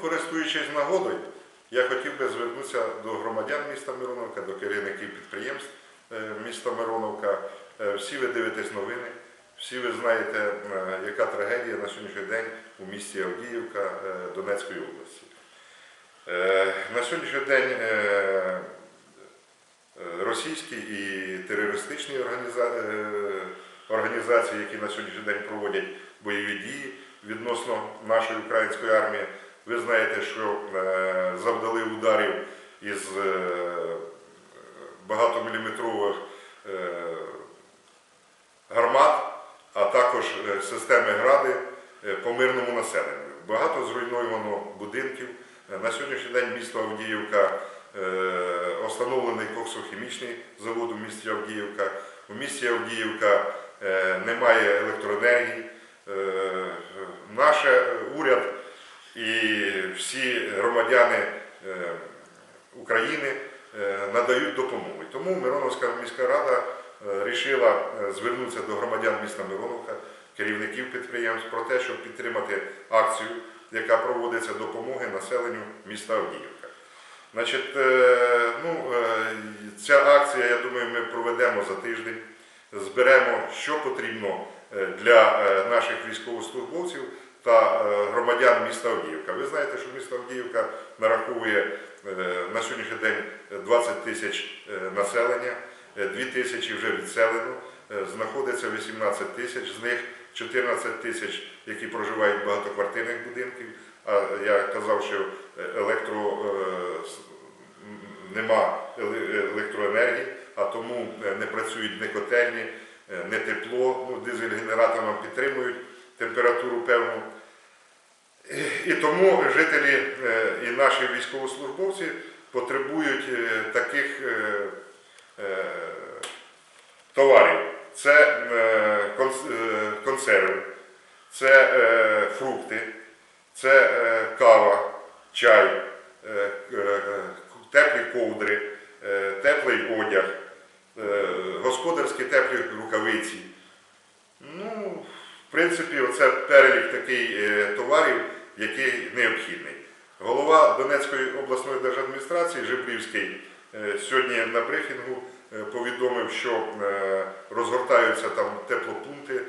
користуючись нагодою, я хотів би звернутися до громадян міста Мироновка, до керівників підприємств е, міста Мироновка. Е, Всі ви дивитесь новини, всі ви знаєте, е, яка трагедія на сьогоднішній день у місті Авдіївка Донецької області. На сьогоднішній день російські і терористичні організації, які на сьогоднішній день проводять бойові дії відносно нашої української армії, ви знаєте, що е, завдали ударів із е, багатоміліметрових е, гармат, а також системи гради по мирному населенню. Багато зруйновано будинків. На сьогоднішній день місто Авдіївка встановлений коксохімічний завод у місті Авдіївка. У місті Авдіївка немає електроенергії. Наш уряд і всі громадяни е, України е, надають допомогу. Тому Мироновська міська рада вирішила звернутися до громадян міста Мироновка, керівників підприємств про те, щоб підтримати акцію, яка проводиться допомоги населенню міста Авдіївка. Значить, е, ну, е, ця акція, я думаю, ми проведемо за тиждень, зберемо, що потрібно е, для е, наших військовослужбовців та е, громадян міста Авдіївка. Ви знаєте, що місто Авдіївка нараховує е, на сьогоднішній день 20 тисяч е, населення, 2 тисячі вже відселено, знаходиться 18 тисяч, з них 14 тисяч, які проживають в багатоквартирних будинків. А я казав, що електро, нема електроенергії, а тому не працюють ні котельні, не тепло. Ну, дизель-генератор нам підтримують температуру певну. І- тому жителі е, і наші військовослужбовці потребують е, таких е, товарів. Це конс- консерви, це фрукти, це кава, чай, теплі ковдри, теплий одяг, господарські теплі рукавиці. В принципі, оце перелік такий е, товарів, який необхідний. Голова Донецької обласної держадміністрації Жибрівський е, сьогодні на брифінгу е, повідомив, що розгортаються там теплопункти,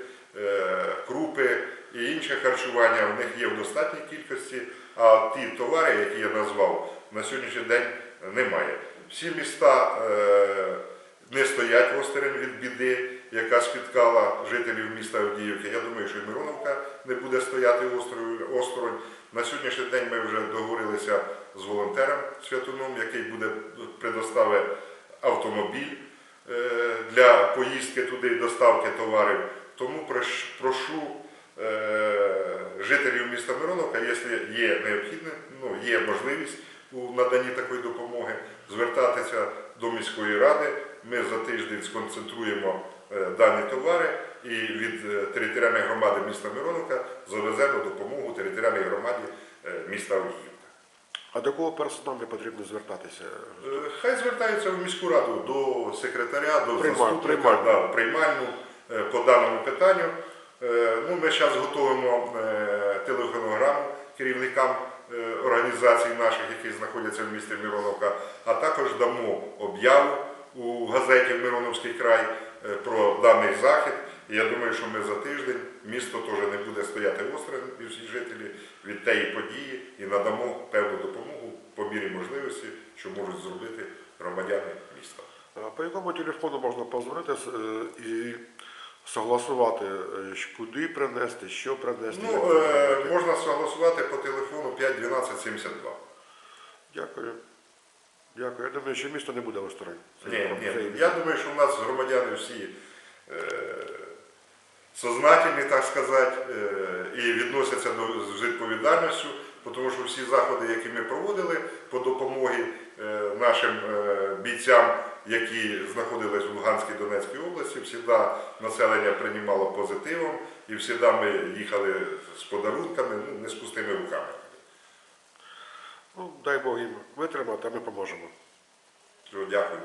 крупи і інше харчування. У них є в достатній кількості, а ті товари, які я назвав, на сьогоднішній день немає. Всі міста не стоять осторонь від біди, яка спіткала жителів міста Авдіївки. Я думаю, що і Мироновка не буде стояти осторонь. На сьогоднішній день ми вже договорилися з волонтером Святуном, який буде предоставити автомобіль е, для поїздки туди і доставки товарів. Тому прош- прошу е, жителів міста Мироновка, якщо є необхідне, ну, є можливість у наданні такої допомоги, звертатися до міської ради. Ми за тиждень сконцентруємо е, дані товари і від е, територіальної громади міста Мироновка завеземо допомогу територіальній громаді е, міста Авдіївка. А до кого персонально потрібно звертатися? Хай звертаються в міську раду до секретаря, до Приймаль- заступника, приймальну. да, приймальну по даному питанню. Ну, ми зараз готуємо телефонограму керівникам організацій наших, які знаходяться в місті Мироновка, а також дамо об'яву у газеті Мироновський край е, про даний захід. Я думаю, що ми за тиждень місто теж не буде стояти осторонь і всі жителі від тієї події і надамо певну допомогу по мірі можливості, що можуть зробити громадяни міста. По якому телефону можна позвонити е, і согласувати, е, куди принести, що принести? Ну, е, можна согласувати по телефону 5 12 72. Дякую. Дякую. Я думаю, що місто не буде осторонь. Ні, ні. Я думаю, що в нас громадяни всі е, сознательні, так сказати, е, і відносяться до з відповідальністю, тому що всі заходи, які ми проводили по допомогі е, нашим е, бійцям, які знаходились в Луганській Донецькій області, завжди населення приймало позитивом і завжди ми їхали з подарунками, ну, не з пустими руками. Ну, дай Бог їм витримати, а ми поможемо. Дякую.